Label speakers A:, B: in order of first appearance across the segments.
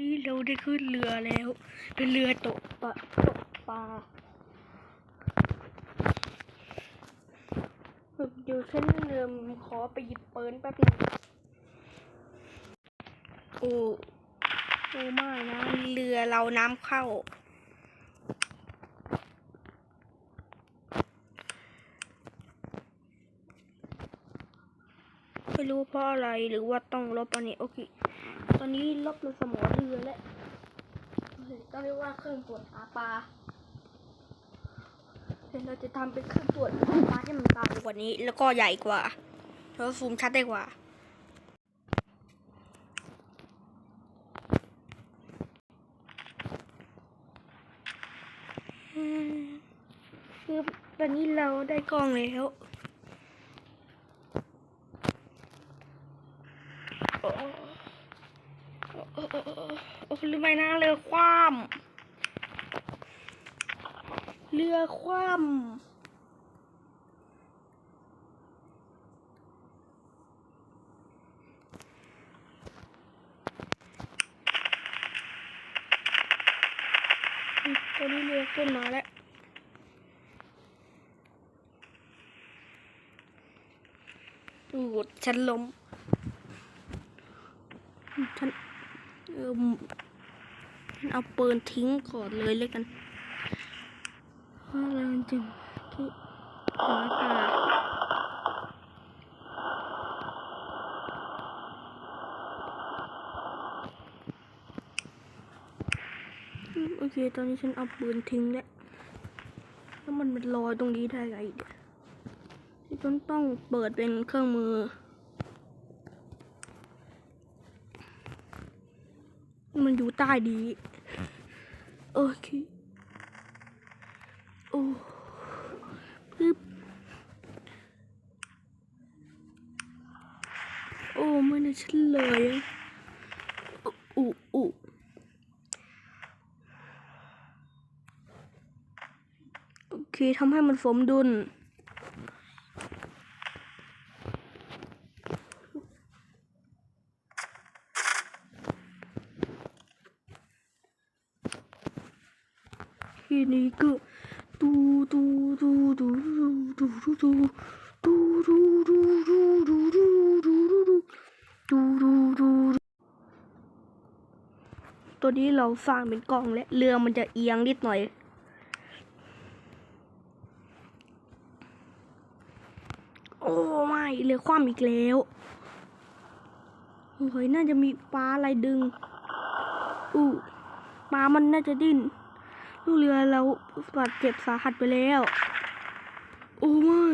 A: นี้เราได้ขึ้นเรือแล้ว เป็นเรือตกปลาตกปลาเดี๋ยวฉันเริ่มขอไปหยิบปืนแป๊บหนึงโอ้โอ้ไม่นะเรือเราน้ำเข้า ไม่รู้เพราะอะไรหรือว่าต้องลบอันนี้โอเค ตอนนี้ลบในสมอเรือแล้วเคต้องเรียกว่าเครื่องตรวจหาปลาเดี๋ยวเราจะทำเป็นเครื่องตรวจหาปลาที่มันตามกว่านี้ แล้วก็ใหญ่กว่าแล้วซูมชัดได้กว่าคือตอนนี้เราได้กล้องแล้ว โอ้โอ้ โอ้โอ้โอ้โอ้ลืมไปนะเรือคว่ำเรือคว่ำตอนนี้เรือขึ้นมาแล้วดูดฉันล้มฉัน เอาปืนทิ้งก่อนเลยเลยกันเพราะเราจึงที่หาตาโอเค ตอนนี้ฉันเอาปืนทิ้งแล้วแล้วมันเป็นรอยตรงนี้ได้ไงเนี่ยที่ฉันต้องเปิดเป็นเครื่องมือ มันอยู่ใต้ดี โอเค โอ้ปึ๊บโอ้ไม่น่าเลยอะอู้อู้โอเคทำให้มันสมดุล ทีนี้ก็ดูดูดูดูดูดูดูดูดูดูดูดูดูดูดูดูดูดูดูตัวนี้เราสร้างเป็นกล้องและเรือมันจะเอียงนิดหน่อยโอ้ไม่เรือคว่ำอีกแล้วเฮ้ยน่าจะมีปลาอะไรดึงอู้ปลามันน่าจะดิ้น ลูกเรือเราบาดเจ็บสาหัสไปแล้ว โอ้ไม่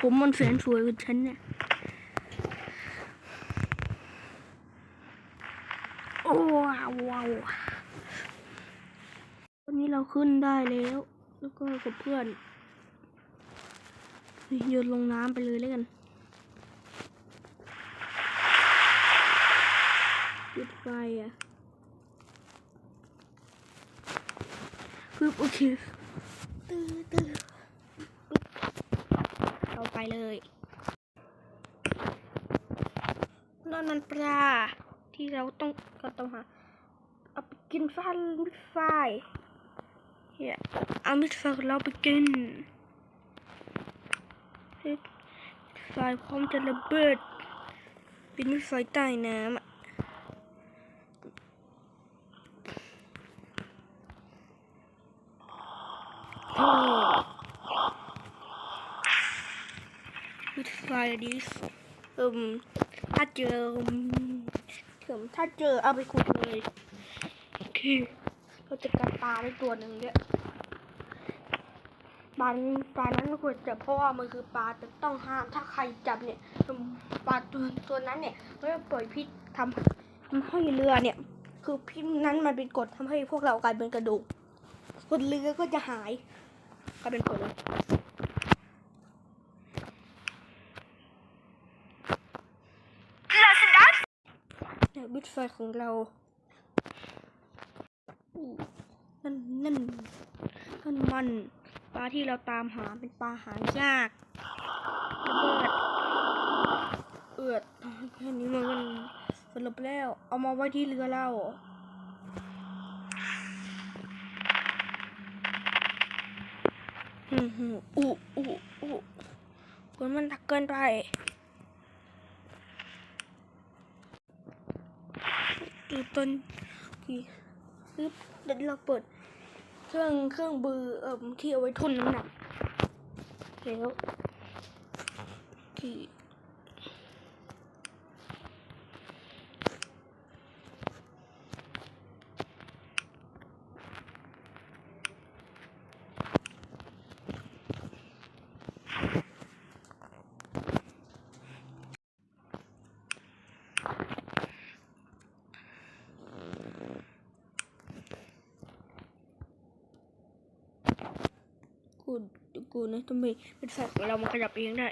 A: ผมมันแสนสวยกว่าฉันเนี่ย โอ้ว้าวว้าตอนนี้เราขึ้นได้แล้ว แล้วก็กับเพื่อนโยนลงน้ำไปเลยแล้วกันปิดไฟอะ ปึ๊บโอเคตื้อตื้อปึ๊บเราไปเลยนั่นมันปลาที่เราต้องก็ต้องหาเอาไปกินฟันมิดไฟเฮียเอามิดไฟเราไปกินไฟพร้อมจะระเบิดเป็นมิดไฟใต้น้ำ อะโอ้มิดไฟดิสอิมถ้าเจอเถิมถ้าเจอเอาไปขุดเลยโอเคเราจะกัดปลาได้ตัวหนึ่งเนี่ยปลาปลานั้นควรจับเพราะว่ามันคือปลาจะต้องห้ามถ้าใครจับเนี่ยปลาตัวตัวนั้นเนี่ยมันจะปล่อยพิษทำทำให้เรือเนี่ย คือพิษนั้นมันเป็นกฎทำให้พวกเรากลายเป็นกระดูกคนเรือก็จะหาย ก็เป็นผลเนี่ยบิดไฟของเราอู้นั่นนั่นนั่นมันปลาที่เราตามหาเป็นปลาหายากระเบิดเอือดแค่นี้มันก็สรุปแล้ว เอามาไว้ที่เรือเรา อู้อู้อู้คนมันทักเกินไปดูต้นกี่ปึ๊บเดี๋ยวเราเปิด เครื่องเครื่องบือเอ่อที่เอาไว้ทุ่นน้ำหนักแล้วที่ กูกูนะต้องมีเป็นสัตว์ของเรามันขยับเองได้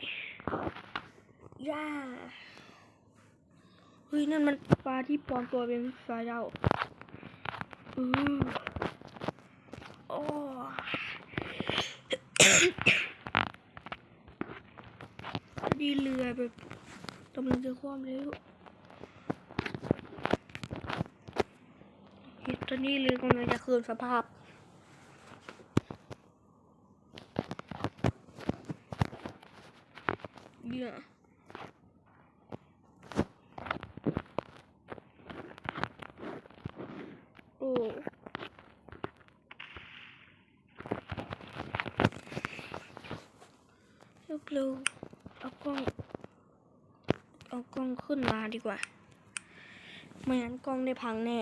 A: ย่าเฮ้ยนั่นมันปลาที่ปลอมตัวเป็นปลาเราอือโอ้ดีเรือแบบกำลังจะคว่ำแล้วตอนนี้เรือกำลังจะคืนสภาพ เนี่ยโอ้เร็วเร็วเอากล้อง เอากล้องขึ้นมาดีกว่า ไม่งั้นกล้องได้พังแน่